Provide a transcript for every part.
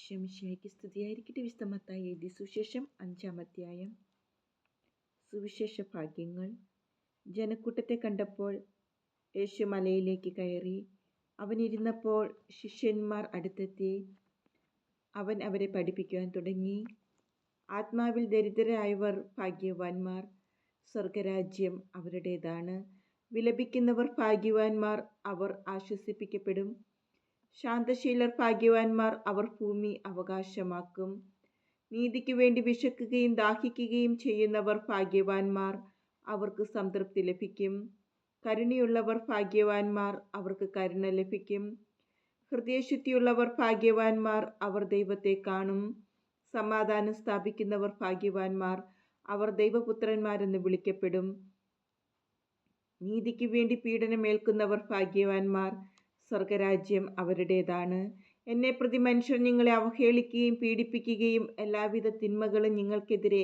ഈശോമിശിഹായ്ക്ക് സ്തുതിയായിരിക്കട്ടെ. വിസ്തമത്തായി എഴുതി സുശേഷം അഞ്ചാം അധ്യായം. സുവിശേഷ ഭാഗ്യങ്ങൾ. ജനക്കൂട്ടത്തെ കണ്ടപ്പോൾ യേശു മലയിലേക്ക് കയറി. അവനിരുന്നപ്പോൾ ശിഷ്യന്മാർ അടുത്തെത്തി. അവൻ അവരെ പഠിപ്പിക്കുവാൻ തുടങ്ങി. ആത്മാവിൽ ദരിദ്രരായവർ ഭാഗ്യവാന്മാർ സ്വർഗരാജ്യം അവരുടേതാണ്. വിലപിക്കുന്നവർ ഭാഗ്യവാന്മാർ അവർ ആശ്വസിപ്പിക്കപ്പെടും. ശാന്തശീലർ ഭാഗ്യവാന്മാർ അവർ ഭൂമി അവകാശമാക്കും. നീതിക്ക് വേണ്ടി വിശക്കുകയും ദാഹിക്കുകയും ചെയ്യുന്നവർ ഭാഗ്യവാന്മാർ അവർക്ക് സംതൃപ്തി ലഭിക്കും. കരുണയുള്ളവർ ഭാഗ്യവാന്മാർ അവർക്ക് കരുണ ലഭിക്കും. ഹൃദയശുദ്ധിയുള്ളവർ ഭാഗ്യവാന്മാർ അവർ ദൈവത്തെ കാണും. സമാധാനം സ്ഥാപിക്കുന്നവർ ഭാഗ്യവാന്മാർ അവർ ദൈവപുത്രന്മാരെന്ന് വിളിക്കപ്പെടും. നീതിക്ക് വേണ്ടി പീഡനമേൽക്കുന്നവർ ഭാഗ്യവാന്മാർ സ്വർഗരാജ്യം അവരുടേതാണ്. എന്നെ പ്രതി മനുഷ്യർ നിങ്ങളെ അവഹേളിക്കുകയും പീഡിപ്പിക്കുകയും എല്ലാവിധ തിന്മകളും നിങ്ങൾക്കെതിരെ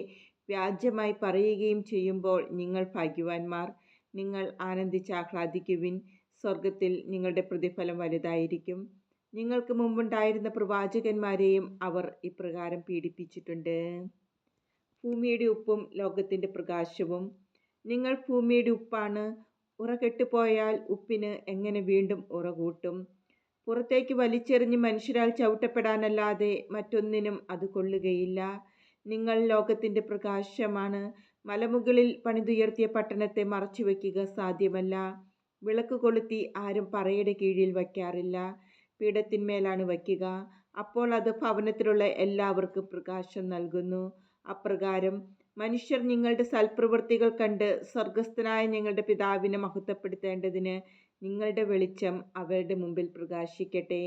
വ്യാജമായി പറയുകയും ചെയ്യുമ്പോൾ നിങ്ങൾ ഭാഗ്യവാന്മാർ. നിങ്ങൾ ആനന്ദിച്ച് ആഹ്ലാദിക്കുവിൻ. സ്വർഗത്തിൽ നിങ്ങളുടെ പ്രതിഫലം വലുതായിരിക്കും. നിങ്ങൾക്ക് മുമ്പുണ്ടായിരുന്ന പ്രവാചകന്മാരെയും അവർ ഇപ്രകാരം പീഡിപ്പിച്ചിട്ടുണ്ട്. ഭൂമിയുടെ ഉപ്പും ലോകത്തിന്റെ പ്രകാശവും. നിങ്ങൾ ഭൂമിയുടെ ഉപ്പാണ്. ഉറ കെട്ടുപോയാൽ ഉപ്പിന് എങ്ങനെ വീണ്ടും ഉറ കൂട്ടും? പുറത്തേക്ക് വലിച്ചെറിഞ്ഞ് മനുഷ്യരാൽ ചവിട്ടപ്പെടാനല്ലാതെ മറ്റൊന്നിനും അത് കൊള്ളുകയില്ല. നിങ്ങൾ ലോകത്തിന്റെ പ്രകാശമാണ്. മലമുകളിൽ പണിതുയർത്തിയ പട്ടണത്തെ മറച്ചു വയ്ക്കുക സാധ്യമല്ല. വിളക്ക് കൊളുത്തി ആരും പറയുടെ കീഴിൽ വയ്ക്കാറില്ല. പീഠത്തിന്മേലാണ് വയ്ക്കുക. അപ്പോൾ അത് ഭവനത്തിലുള്ള എല്ലാവർക്കും പ്രകാശം നൽകുന്നു. അപ്രകാരം മനുഷ്യർ നിങ്ങളുടെ സൽപ്രവൃത്തികൾ കണ്ട് സ്വർഗസ്ഥനായ ഞങ്ങളുടെ പിതാവിനെ മഹത്വപ്പെടുത്തേണ്ടതിന് നിങ്ങളുടെ വെളിച്ചം അവരുടെ മുമ്പിൽ പ്രകാശിക്കട്ടെ.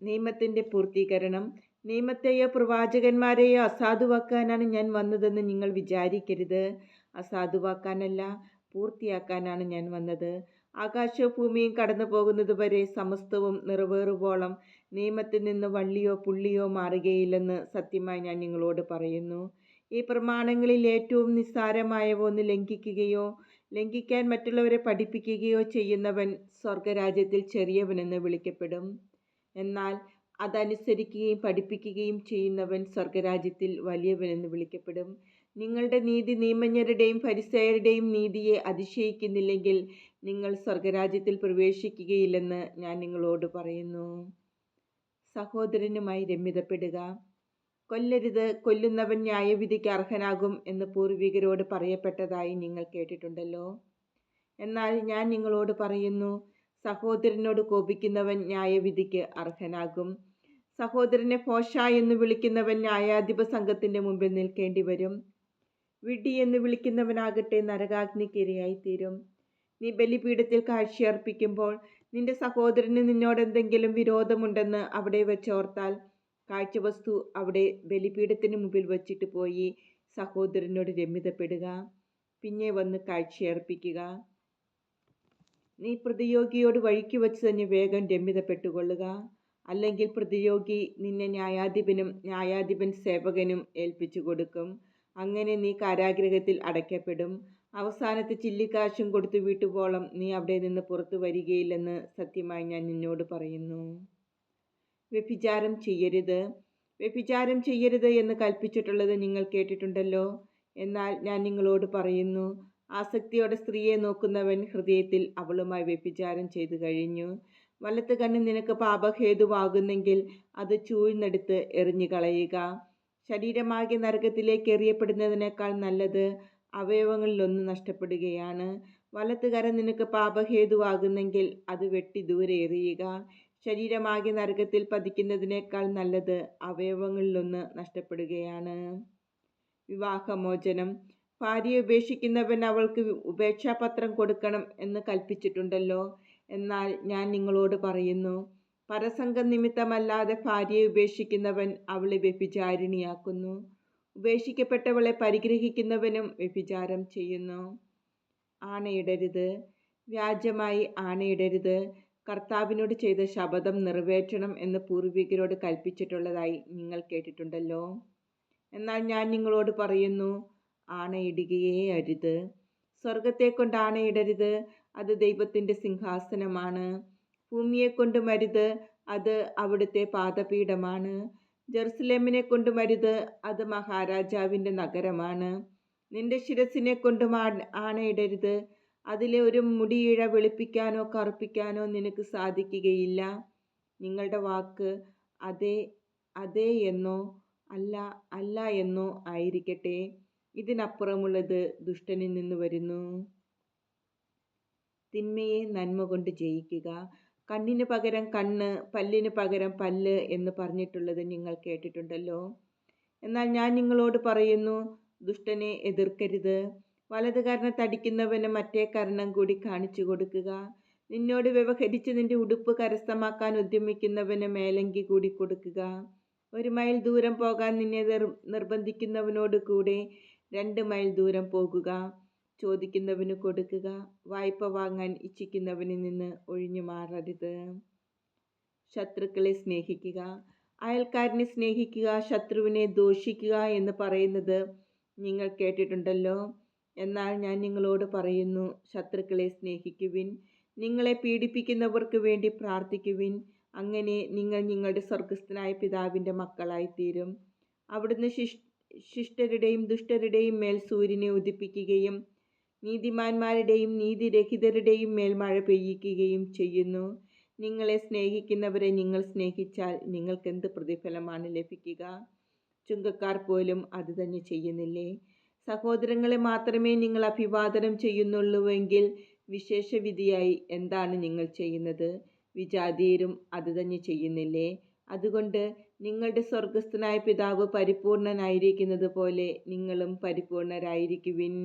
നിയമത്തിന്റെ പൂർത്തീകരണം. നിയമത്തെയോ പ്രവാചകന്മാരെയോ അസാധുവാക്കാനാണ് ഞാൻ വന്നതെന്ന് നിങ്ങൾ വിചാരിക്കരുത്. അസാധുവാക്കാനല്ല പൂർത്തിയാക്കാനാണ് ഞാൻ വന്നത്. ആകാശവും ഭൂമിയും കടന്നു പോകുന്നതുവരെ സമസ്തവും നിറവേറുവോളം നിയമത്തിൽ നിന്ന് വള്ളിയോ പുള്ളിയോ മാറുകയില്ലെന്ന് സത്യമായി ഞാൻ നിങ്ങളോട് പറയുന്നു. ഈ പ്രമാണങ്ങളിൽ ഏറ്റവും നിസ്സാരമായവ ഒന്ന് ലംഘിക്കുകയോ ലംഘിക്കാൻ മറ്റുള്ളവരെ പഠിപ്പിക്കുകയോ ചെയ്യുന്നവൻ സ്വർഗരാജ്യത്തിൽ ചെറിയവനെന്ന് വിളിക്കപ്പെടും. എന്നാൽ അതനുസരിക്കുകയും പഠിപ്പിക്കുകയും ചെയ്യുന്നവൻ സ്വർഗരാജ്യത്തിൽ വലിയവനെന്ന് വിളിക്കപ്പെടും. നിങ്ങളുടെ നീതി നിയമജ്ഞരുടെയും പരിസയരുടെയും നീതിയെ അതിശയിക്കുന്നില്ലെങ്കിൽ നിങ്ങൾ സ്വർഗരാജ്യത്തിൽ പ്രവേശിക്കുകയില്ലെന്ന് ഞാൻ നിങ്ങളോട് പറയുന്നു. സഹോദരനുമായി രമ്യതപ്പെടുക. കൊല്ലരുത് കൊല്ലുന്നവൻ ന്യായവിധിക്ക് അർഹനാകും എന്ന് പൂർവികരോട് പറയപ്പെട്ടതായി നിങ്ങൾ കേട്ടിട്ടുണ്ടല്ലോ. എന്നാൽ ഞാൻ നിങ്ങളോട് പറയുന്നു സഹോദരനോട് കോപിക്കുന്നവൻ ന്യായവിധിക്ക് അർഹനാകും. സഹോദരനെ ഫോഷ എന്ന് വിളിക്കുന്നവൻ ന്യായാധിപ സംഘത്തിന്റെ മുമ്പിൽ നിൽക്കേണ്ടി വരും. വിഡി എന്ന് വിളിക്കുന്നവനാകട്ടെ നരകാഗ്നിക്കിരയായിത്തീരും നീ ബലിപീഠത്തിൽ കാഴ്ചയർപ്പിക്കുമ്പോൾ നിന്റെ സഹോദരന് നിന്നോട് എന്തെങ്കിലും വിരോധമുണ്ടെന്ന് അവിടെ വെച്ചോർത്താൽ കാഴ്ചവസ്തു അവിടെ ബലിപീഠത്തിന് മുമ്പിൽ വച്ചിട്ട് പോയി സഹോദരനോട് രമ്യതപ്പെടുക. പിന്നെ വന്ന് കാഴ്ചയർപ്പിക്കുക. നീ പ്രതിയോഗിയോട് വഴിക്ക് വെച്ച് തന്നെ വേഗം രമ്യതപ്പെട്ടുകൊള്ളുക. അല്ലെങ്കിൽ പ്രതിയോഗി നിന്നെ ന്യായാധിപനും ന്യായാധിപൻ സേവകനും ഏൽപ്പിച്ചു കൊടുക്കും. അങ്ങനെ നീ കാരാഗ്രഹത്തിൽ അടയ്ക്കപ്പെടും. അവസാനത്തെ ചില്ലിക്കാശും കൊടുത്തു വീട്ടുപോളം നീ അവിടെ നിന്ന് പുറത്തു വരികയില്ലെന്ന് സത്യമായി ഞാൻ നിന്നോട് പറയുന്നു. വ്യഭിചാരം ചെയ്യരുത്. വ്യഭിചാരം ചെയ്യരുത് എന്ന് കൽപ്പിച്ചിട്ടുള്ളത് നിങ്ങൾ കേട്ടിട്ടുണ്ടല്ലോ. എന്നാൽ ഞാൻ നിങ്ങളോട് പറയുന്നു ആസക്തിയോടെ സ്ത്രീയെ നോക്കുന്നവൻ ഹൃദയത്തിൽ അവളുമായി വ്യഭിചാരം ചെയ്തു കഴിഞ്ഞു. വലത്ത് കണ്ണ് നിനക്ക് പാപഹേതുവാകുന്നെങ്കിൽ അത് ചൂഴ്ന്നെടുത്ത് എറിഞ്ഞു കളയുക ശരീരമാകെ നരകത്തിലേക്ക് എറിയപ്പെടുന്നതിനേക്കാൾ നല്ലത് അവയവങ്ങളിലൊന്ന് നഷ്ടപ്പെടുകയാണ്. വലത്തുകര നിനക്ക് പാപഹേതുവാകുന്നെങ്കിൽ അത് വെട്ടി ദൂരെ എറിയുക. ശരീരമാകെ നരകത്തിൽ പതിക്കുന്നതിനേക്കാൾ നല്ലത് അവയവങ്ങളിലൊന്ന് നഷ്ടപ്പെടുകയാണ്. വിവാഹമോചനം. ഭാര്യയെ ഉപേക്ഷിക്കുന്നവൻ അവൾക്ക് ഉപേക്ഷാപത്രം കൊടുക്കണം എന്ന് കൽപ്പിച്ചിട്ടുണ്ടല്ലോ. എന്നാൽ ഞാൻ നിങ്ങളോട് പറയുന്നു പരസംഗം നിമിത്തമല്ലാതെ ഭാര്യയെ ഉപേക്ഷിക്കുന്നവൻ അവളെ വ്യഭിചാരിണിയാക്കുന്നു. ഉപേക്ഷിക്കപ്പെട്ടവളെ പരിഗ്രഹിക്കുന്നവനും വ്യഭിചാരം ചെയ്യുന്നു. ആണയിടരുത്. വ്യാജമായി ആണയിടരുത്. കർത്താവിനോട് ചെയ്ത ശപഥം നിറവേറ്റണം എന്ന് പൂർവികരോട് കൽപ്പിച്ചിട്ടുള്ളതായി നിങ്ങൾ കേട്ടിട്ടുണ്ടല്ലോ. എന്നാൽ ഞാൻ നിങ്ങളോട് പറയുന്നു ആണയിടുകയേ അരുത്. സ്വർഗത്തെ കൊണ്ട് ആണയിടരുത്. അത് ദൈവത്തിന്റെ സിംഹാസനമാണ്. ഭൂമിയെ കൊണ്ടും അരുത് അത് അവിടുത്തെ പാദപീഠമാണ്. ജെറുസലേമിനെ കൊണ്ടുമരുത് അത് മഹാരാജാവിന്റെ നഗരമാണ്. നിന്റെ ശിരസിനെ കൊണ്ടും ആണയിടരുത്. അതിലെ ഒരു മുടിയിഴ വെളുപ്പിക്കാനോ കറുപ്പിക്കാനോ നിനക്ക് സാധിക്കുകയില്ല. നിങ്ങളുടെ വാക്ക് അതെ അതെ എന്നോ അല്ല അല്ല എന്നോ ആയിരിക്കട്ടെ. ഇതിനപ്പുറമുള്ളത് ദുഷ്ടനിൽ നിന്ന് വരുന്നു. തിന്മയെ നന്മ കൊണ്ട് ജയിക്കുക. കണ്ണിന് പകരം കണ്ണ് പല്ലിന് പകരം പല്ല് എന്ന് പറഞ്ഞിട്ടുള്ളത് നിങ്ങൾ കേട്ടിട്ടുണ്ടല്ലോ. എന്നാൽ ഞാൻ നിങ്ങളോട് പറയുന്നു ദുഷ്ടനെ എതിർക്കരുത്. വലത് കർണം തടിക്കുന്നവന് മറ്റേ കർണം കൂടി കാണിച്ചു കൊടുക്കുക. നിന്നോട് വ്യവഹരിച്ച് നിന്റെ ഉടുപ്പ് കരസ്ഥമാക്കാൻ ഉദ്യമിക്കുന്നവന് മേലങ്കി കൂടി കൊടുക്കുക. ഒരു മൈൽ ദൂരം പോകാൻ നിന്നെ നിർ നിർബന്ധിക്കുന്നവനോട് കൂടെ രണ്ട് മൈൽ ദൂരം പോകുക. ചോദിക്കുന്നവന് കൊടുക്കുക. വായ്പ വാങ്ങാൻ ഇച്ഛിക്കുന്നവനിൽ നിന്ന് ഒഴിഞ്ഞു മാറരുത്. ശത്രുക്കളെ സ്നേഹിക്കുക. അയൽക്കാരനെ സ്നേഹിക്കുക ശത്രുവിനെ ദോഷിക്കുക എന്ന് പറയുന്നത് നിങ്ങൾ കേട്ടിട്ടുണ്ടല്ലോ. എന്നാൽ ഞാൻ നിങ്ങളോട് പറയുന്നു ശത്രുക്കളെ സ്നേഹിക്കുവിൻ. നിങ്ങളെ പീഡിപ്പിക്കുന്നവർക്ക് വേണ്ടി പ്രാർത്ഥിക്കുവിൻ. അങ്ങനെ നിങ്ങൾ നിങ്ങളുടെ സ്വർഗസ്ഥനായ പിതാവിന്റെ മക്കളായിത്തീരും. അവിടുന്ന് ശിഷ് ശിഷ്ടരുടെയും ദുഷ്ടരുടെയും മേൽ സൂര്യനെ ഉദിപ്പിക്കുകയും നീതിമാന്മാരുടെയും നീതിരഹിതരുടെയും മേൽ മഴ പെയ്യിക്കുകയും ചെയ്യുന്നു. നിങ്ങളെ സ്നേഹിക്കുന്നവരെ നിങ്ങൾ സ്നേഹിച്ചാൽ നിങ്ങൾക്ക് എന്ത് പ്രതിഫലമാണ് ലഭിക്കുക? ചുങ്കക്കാർ പോലും അത് തന്നെ ചെയ്യുന്നില്ലേ? സഹോദരങ്ങളെ മാത്രമേ നിങ്ങൾ അഭിവാദനം ചെയ്യുന്നുള്ളൂവെങ്കിൽ വിശേഷവിധിയായി എന്താണ് നിങ്ങൾ ചെയ്യുന്നത്? വിജാതീയരും അത് തന്നെ ചെയ്യുന്നില്ലേ? അതുകൊണ്ട് നിങ്ങളുടെ സ്വർഗസ്ഥനായ പിതാവ് പരിപൂർണനായിരിക്കുന്നത് പോലെ നിങ്ങളും പരിപൂർണരായിരിക്കുവിൻ.